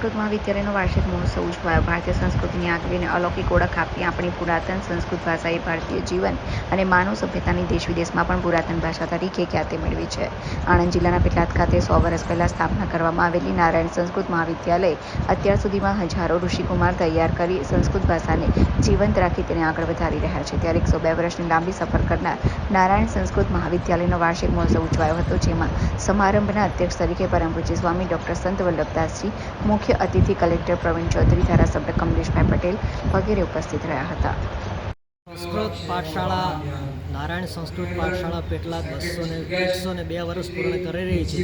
સંસ્કૃત મહાવિદ્યાલયનો વાર્ષિક મહોત્સવ ઉજવાયો. ભારતીય સંસ્કૃતિની આગવી અને અલૌકિક ઓળખ આપી આપણી પુરાતન સંસ્કૃત ભાષાએ ભારતીય જીવન અને માનવ સભ્યતાની દેશ વિદેશમાં પણ પુરાતન ભાષા તરીકે ખ્યાતિ મેળવી છે. આણંદ જિલ્લાના પેટલાદ ખાતે સો વર્ષ પહેલાં સ્થાપના કરવામાં આવેલી નારાયણ સંસ્કૃત મહાવિદ્યાલય અત્યાર સુધીમાં હજારો ઋષિકુમાર તૈયાર કરી સંસ્કૃત ભાષાને જીવંત રાખી તેને આગળ વધારી રહ્યા છે. ત્યારે એકસો બે વર્ષની લાંબી સફર કરનાર નારાયણ સંસ્કૃત મહાવિદ્યાલયનો વાર્ષિક મહોત્સવ ઉજવાયો હતો, જેમાં સમારંભના અધ્યક્ષ તરીકે પરમ સ્વામી ડૉક્ટર સંત વલ્લભદાસજી, મુખ્ય અતિથિ કલેક્ટર પ્રવીણ ચૌધરી, ધારાસભ્ય કમલેશભાઈ પટેલ વગેરે ઉપસ્થિત રહ્યા હતા. સંસ્કૃત પાઠશાળા, નારાયણ સંસ્કૃત પાઠશાળા પેટલા બસો ને એકસો ને બે વર્ષ પૂર્ણ કરી રહી છે.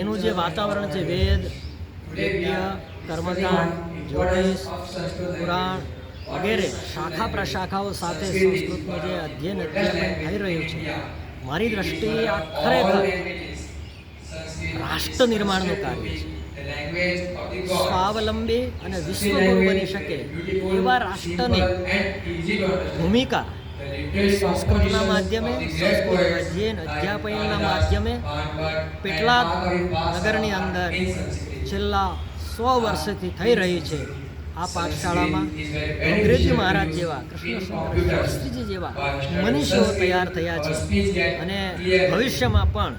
એનું જે વાતાવરણ છે, વેદ યજ્ઞ કર્મકાંડ, જ્યોતિષ, પુરાણ વગેરે શાખા પ્રશાખાઓ સાથે સંસ્કૃતનું જે અધ્યયન અધ્યયન થઈ રહ્યું છે. મારી દ્રષ્ટિએ આ ખરેખર રાષ્ટ્ર નિર્માણનું કાર્ય છે. સ્વાવલંબી અને વિશ્વગુરુ બની શકે એવા રાષ્ટ્રની ભૂમિકા સંસ્કૃતના માધ્યમે સંસ્કૃત અધ્યયન અધ્યાપનના માધ્યમે પેટલાદ નગરની અંદર છેલ્લા સો વર્ષથી થઈ રહી છે આ પાઠશાળામાં અંગ્રેજી મહારાજ જેવા, કૃષ્ણ શાસ્ત્રીજી જેવા મનીષીઓ તૈયાર થયા છે. અને ભવિષ્યમાં પણ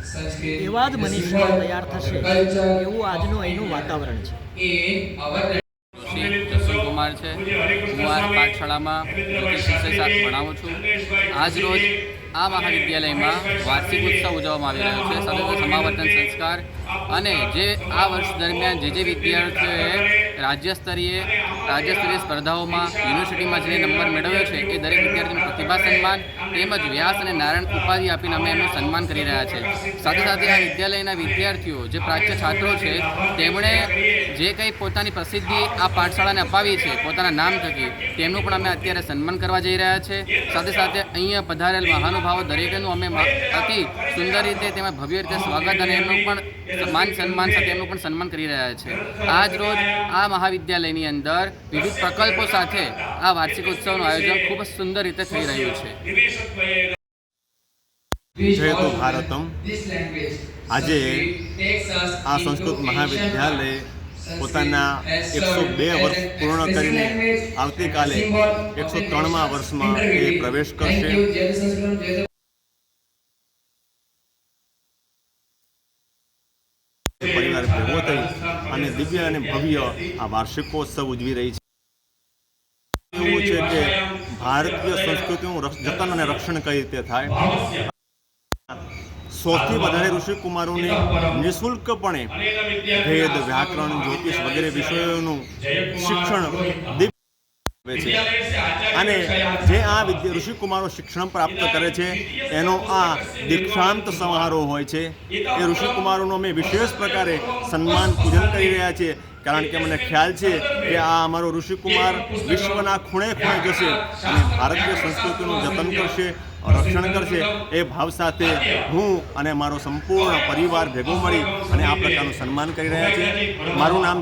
એવા જ મનીષીઓ તૈયાર થશે એવું આજનું અહીંનું વાતાવરણ છે. કુમાર છે. હું આ પાઠશાળામાં ભણાવું છું. આજ રોજ આ મહાવિદ્યાલયમાં વાર્ષિક ઉત્સવ ઉજવવામાં આવી રહ્યો છે. સાથે સમાવર્તન સંસ્કાર અને જે આ વર્ષ દરમિયાન જે જે વિદ્યાર્થીઓએ રાજ્ય સ્તરીય રાજ્ય સ્તરીય સ્પર્ધાઓમાં, યુનિવર્સિટીમાં જે નંબર મેળવ્યો છે, એ દરેક વિદ્યાર્થીનું પ્રતિભા સન્માન તેમજ વ્યાસ અને નારાયણ ઉપાધિ આપીને અમે એમનું સન્માન કરી રહ્યા છે. સાથે સાથે આ વિદ્યાલયના વિદ્યાર્થીઓ, જે પ્રાચ્ય છાત્રો છે, તેમણે જે કંઈ પોતાની પ્રસિદ્ધિ આ પાઠશાળાને અપાવી છે, પોતાના નામ થકી, તેમનું પણ અમે અત્યારે સન્માન કરવા જઈ રહ્યા છે. સાથે સાથે અહીંયા પધારેલ મહાનુભાવો દરેકનું અમે અતિ સુંદર રીતે તેમાં ભવ્ય રીતે સ્વાગત અને એમનું પણ માન સન્માન સાથે એમનું પણ સન્માન કરી રહ્યા છે. આજ રોજ આ મહાવિદ્યાલયની અંદર વિવિધ પ્રકલ્પો સાથે આ વાર્ષિક ઉત્સવનું આયોજન ખૂબ જ સુંદર રીતે થઈ રહ્યું છે. જયતુ ભારતમ. આજે આ સંસ્કૃત મહાવિદ્યાલય પોતાના એકસો બે વર્ષ પૂર્ણ કરીને આવતીકાલે એકસો ત્રણમાં વર્ષમાં એ પ્રવેશ કરશે. પરિવાર ભેગો થઈ અને દિવ્ય અને ભવ્ય આ વાર્ષિકોત્સવ ઉજવી રહી છે. એવું છે કે ભારતીય સંસ્કૃતિનું જતન અને રક્ષણ કઈ રીતે થાય? સૌથી વધારે ઋષિકુમારોને નિઃશુલ્કપણે ભેદ વ્યાકરણ જ્યોતિષ વગેરે વિષયોનું શિક્ષણ દિવ્ય છે. અને જે આ ઋષિકુમારો શિક્ષણ પ્રાપ્ત કરે છે એનો આ દીક્ષાંત સમારોહ હોય છે. એ ઋષિકુમારોનો અમે વિશેષ પ્રકારે સન્માન પૂજન કરી રહ્યા છીએ. કારણ કે મને ખ્યાલ છે કે આ અમારો ઋષિકુમાર વિશ્વના ખૂણે ખૂણે જશે અને ભારતીય સંસ્કૃતિનું જતન કરશે. રક્ષણ કરશે એ ભાવ સાથે હું અને મારો સંપૂર્ણ પરિવાર ભેગો મળી અને આ પ્રકારનું સન્માન કરી રહ્યા છે મારું નામ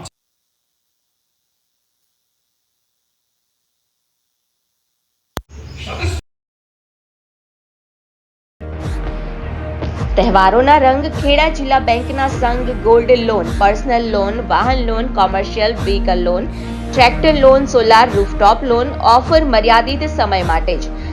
તહેવારોના રંગ ખેડા જિલ્લા બેંકના સંઘ ગોલ્ડ લોન, પર્સનલ લોન, વાહન loan, commercial vehicle loan, tractor loan, solar rooftop loan offer મર્યાદિત સમય માટે જ.